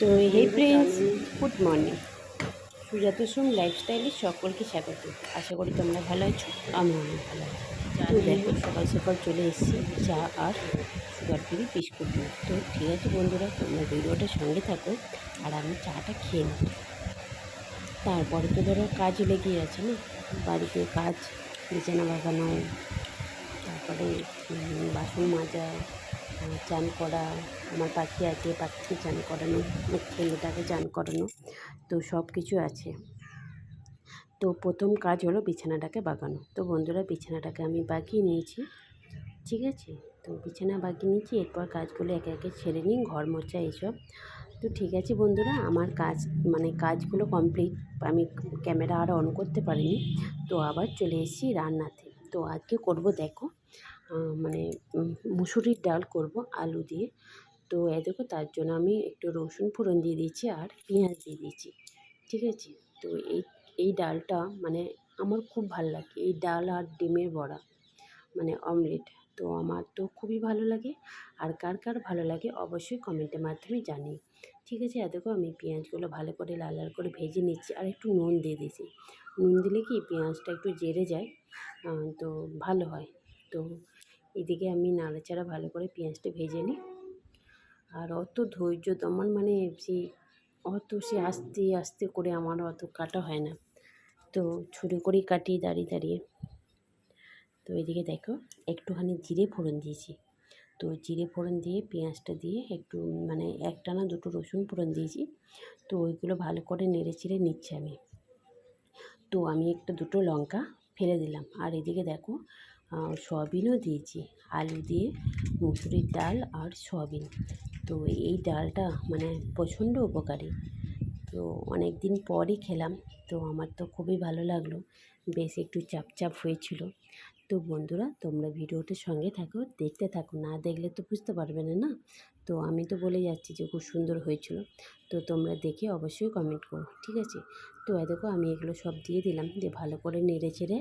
তো এই friends good morning Sujata Som লাইফস্টাইলে সকলকে স্বাগত। আশা করি তোমরা ভালো আছো আমি অনেক ভালো তো দেখো, সকাল সকাল চলে এসেছি চা আর সুগার ফ্রি বিস্কুট নিয়ে। তো ঠিক আছে বন্ধুরা, তোমরা ভিডিওটার সঙ্গে থাকো আর আমি চাটা খেয়ে নিই। তারপরে তো ধরো কাজ লেগে আছে না, বাড়িতে কাজ, বিছানা বাগানো, তারপরে বাসন মাজা চান করা, আমার পাখি আছে পাখিকে চান করানো ছেলেটাকে চান করানো, তো সব কিছু আছে। তো প্রথম কাজ হলো বিছানাটাকে বাগানো। তো বন্ধুরা, বিছানাটাকে আমি বাগিয়ে নিয়েছি। ঠিক আছে? তো বিছানা বাগিয়ে নিয়েছি, এরপর কাজগুলো একে একে ছেড়ে নিই, ঘর মোছা এইসব। তো ঠিক আছে বন্ধুরা, আমার কাজ মানে কাজগুলো কমপ্লিট, আমি ক্যামেরা আর অন করতে পারিনি। তো আবার চলে এসেছি রান্নাতে। তো আজকে করব দেখো মানে মুসুরির ডাল করব আলু দিয়ে। তো এ দেখো, তার জন্য আমি একটু রসুন ফোড়ন দিয়ে দিয়েছি আর পেঁয়াজ দিয়ে দিয়েছি। ঠিক আছে? তো এই এই ডালটা মানে আমার খুব ভালো লাগে। এই ডাল আর ডিমের বড়া মানে অমলেট। তো আমার তো খুবই ভালো লাগে। আর কার কার ভালো লাগে অবশ্যই কমেন্টের মাধ্যমে জানি ঠিক আছে? এ দেখো, আমি পেঁয়াজগুলো ভালো করে লাল লাল করে ভেজে নিচ্ছি আর একটু নুন দিয়ে দিয়েছি। নুন দিলে কি পেঁয়াজটা একটু জেরে যায়? তো ভালো হয়। তো এদিকে আমি নাড়াচাড়া ভালো করে পেঁয়াজটা ভেজে নিই। আর অত ধৈর্য দমন মানে সেই অত সে আস্তে আস্তে করে আমার অত কাটা হয় না। তো ছুরি করেই কাটি দাঁড়িয়ে দাঁড়িয়ে। তো এদিকে দেখো, একটুখানি জিরে ফোড়ন দিয়েছি। তো জিরে ফোড়ন দিয়ে পেঁয়াজটা দিয়ে একটু মানে একটা না দুটো রসুন ফোড়ন দিয়েছি। তো ওইগুলো ভালো করে নেড়ে চেড়ে নিচ্ছি আমি। তো আমি একটা দুটো লঙ্কা ফেলে দিলাম। আর এদিকে দেখো সয়াবিনও দিয়েছি। আলু দিয়ে, মুসুরির ডাল আর সয়াবিন। তো এই ডালটা মানে প্রচণ্ড উপকারী। তো অনেক দিন পরই খেলাম, তো আমার তো খুবই ভালো লাগল। বেশ একটু চাপ চাপ হয়েছিল। তো বন্ধুরা, তোমরা ভিডিওটির সঙ্গে থাকো, দেখতে থাকো। না দেখলে তো বুঝতে পারবে না না? তো আমি তো বলে যাচ্ছি যে খুব সুন্দর হয়েছিল। তো তোমরা দেখে অবশ্যই কমেন্ট করো, ঠিক আছে? তো দেখো আমি এগুলো সব দিয়ে দিলাম, দিয়ে ভালো করে নেড়ে চেড়ে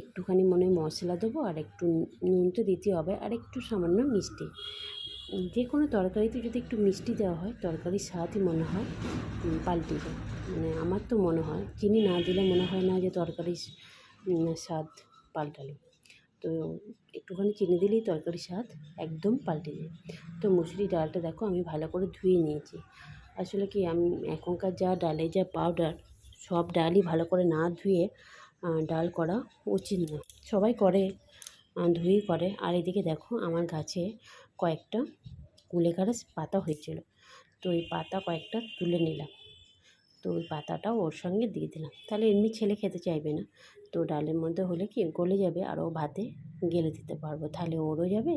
একটুখানি মনে মশলা দেবো আর একটু নুন তো দিতে হবে আর একটু সামান্য মিষ্টি। যে কোনো তরকারিতে যদি একটু মিষ্টি দেওয়া হয়, তরকারির স্বাদই মনে হয় পাল্টে যায়। মানে আমার তো মনে হয়, চিনি না দিলে মনে হয় না যে তরকারির স্বাদ পাল্টালো। তো একটুখানি চিনি দিলেই তরকারির স্বাদ একদম পাল্টে যায়। তো মুসুরি ডালটা দেখো আমি ভালো করে ধুয়ে নিয়েছি। আসলে কি আমি এখনকার যা ডালে যা পাউডার সব ডালই ভালো করে না ধুয়ে ডাল করা উচিত না। সবাই করে ধুয়েই করে। আর এদিকে দেখো আমার গাছে কয়েকটা কুলে কুলেখাড়া পাতা হয়েছিল। তো এই পাতা কয়েকটা তুলে নিলাম। তো ওই পাতাটাও ওর সঙ্গে দিয়ে দিলাম। তাহলে এমনি ছেলে খেতে চাইবে না। তো ডালের মধ্যে হলে কি গলে যাবে আর ও ভাতে গেলে দিতে পারব। তাহলে ওরও যাবে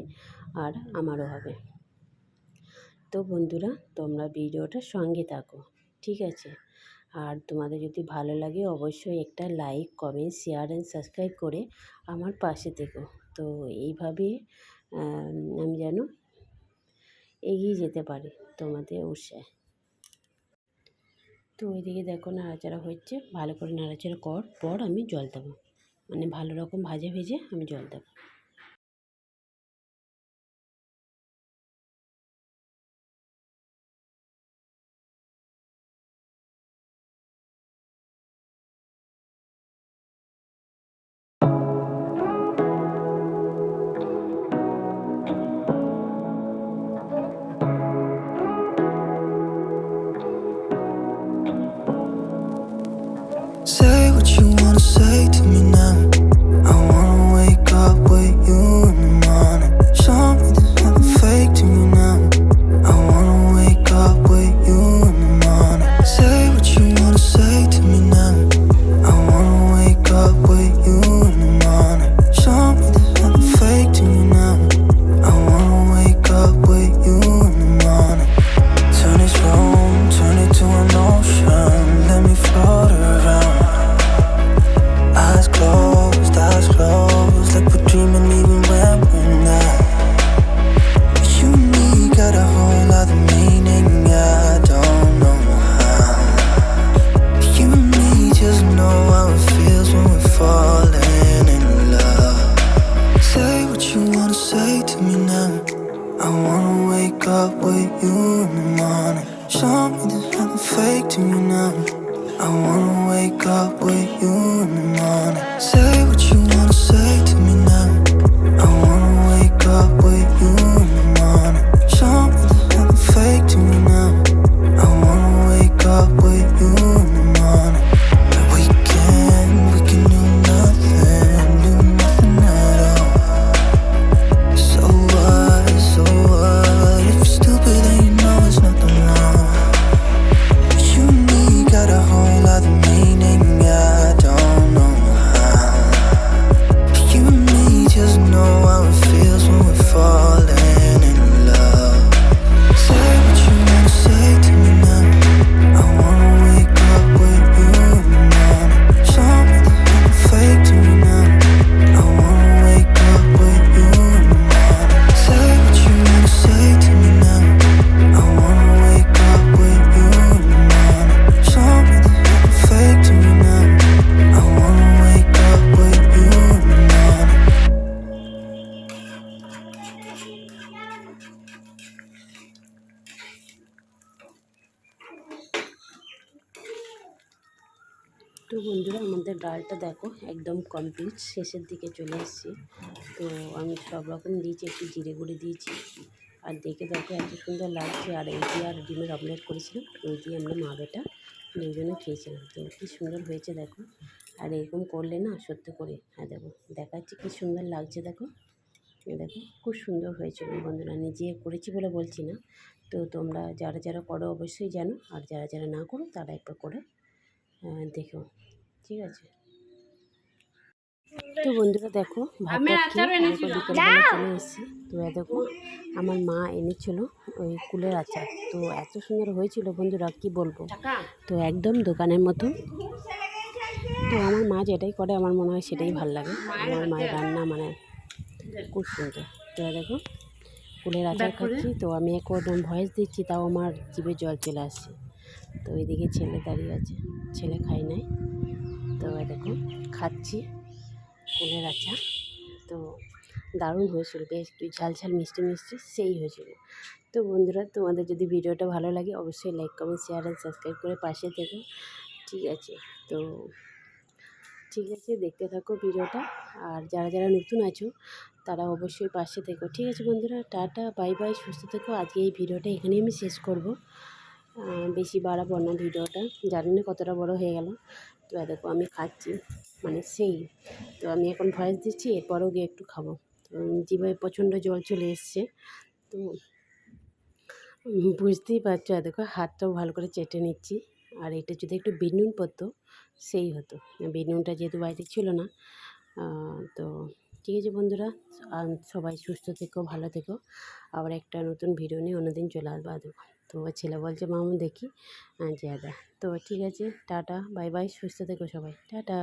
আর আমারও হবে। তো বন্ধুরা, তোমরা ভিডিওটার সঙ্গে থাকো। ঠিক আছে? আর তোমাদের যদি ভালো লাগে অবশ্যই একটা like comment share and subscribe করে আমার পাশে থেকো। তো এইভাবে, আমি যেন এগিয়ে যেতে পারি তোমাদের উৎসাহে। তো ওইদিকে দেখো নাড়াচাড়া হচ্ছে, ভালো করে নাড়াচাড়া কর, পর আমি জল দেবো। মানে ভালো রকম ভাজে ভেজে আমি জল দেবো। wake up with you in the morning. Show me there's nothing fake to me now. I wanna wake up with you in the morning. Say what you wanna say to me now. তো বন্ধুরা, আমাদের ডালটা দেখো একদম complete শেষের দিকে চলে এসেছি। তো আমি সব রকম দিয়েছি, একটু জিরে গুঁড়ি দিয়েছি। আর দেখে দেখো এত সুন্দর লাগছে। আর এই দিয়ে আর ডিমের অমলেট করেছিলাম ওই দিয়ে আমরা মা বেটা ওই জন্য খেয়েছিলাম। তো কী সুন্দর হয়েছে দেখো। আর এরকম করলে না, সত্যি করে হ্যাঁ দেখো, দেখাচ্ছি কী সুন্দর লাগছে দেখো। দেখো, খুব সুন্দর হয়েছে বন্ধুরা। নিজে করেছি বলে বলছি না। তো তোমরা যারা যারা করো অবশ্যই জানো, আর যারা যারা না করো, তারা একবার করে দেখো। ঠিক আছে। তো বন্ধুরা দেখো ভাতটা চলে এসেছি। তো দেখো আমার মা এনেছিল ওই কুলের আচার। তো এত সুন্দর হয়েছিল বন্ধুরা কি বলব? তো একদম দোকানের মতো। তো আমার মা যেটাই করে আমার মনে হয় সেটাই ভালো লাগে। আমার মায়ের রান্না মানে খুব সুন্দর। তো দেখো কুলের আচার খাচ্ছি। তো আমি একদম ভয়েস দিচ্ছি তাও আমার জিভে জল চলে আসছে। তো ওইদিকে ছেলে দাঁড়িয়ে আছে। ছেলে খাই নাই। তো দেখো, খাচ্ছি কুলের আচার। তো দারুণ হয়েছিল বেশ একটু ঝাল ঝাল, মিষ্টি মিষ্টি, সেই হয়েছিল। তো বন্ধুরা, তোমাদের যদি ভিডিওটা ভালো লাগে, অবশ্যই like comment share and subscribe করে পাশে থেকো। ঠিক আছে, তো ঠিক আছে, দেখতে থাকো ভিডিওটা। আর যারা যারা নতুন আছো, তারা অবশ্যই পাশে থেকো। ঠিক আছে বন্ধুরা, টাটা বাই বাই সুস্থ থেকো। আজকে এই ভিডিওটা এখানেই আমি শেষ করব। বেশি বাড়াবো না ভিডিওটা। জানি না কতটা বড় হয়ে গেল। তো দেখো, আমি খাচ্ছি। মানে সেই। তো আমি এখন ভয়েস দিচ্ছি, এরপরেও গিয়ে একটু খাব। তো জিভায় প্রচণ্ড জল চলে এসছে। তো বুঝতেই পারছ দেখো, হাতটাও ভালো করে চেটে নিচ্ছি। আর এটা যদি একটু বেনুন পড়তো সেই হতো। বেনুনটা যেহেতু বাড়িতে ছিল না তো ঠিক আছে বন্ধুরা সবাই সুস্থ থেকো, ভালো থেকো। আবার একটা নতুন ভিডিও নিয়ে অন্যদিন চলে আসব, আদৌ। তো ছেলে বলছে, মামু দেখি। যে দাদা তো ঠিক আছে, টাটা, বাই বাই, সুস্থ থেকো সবাই, টাটা।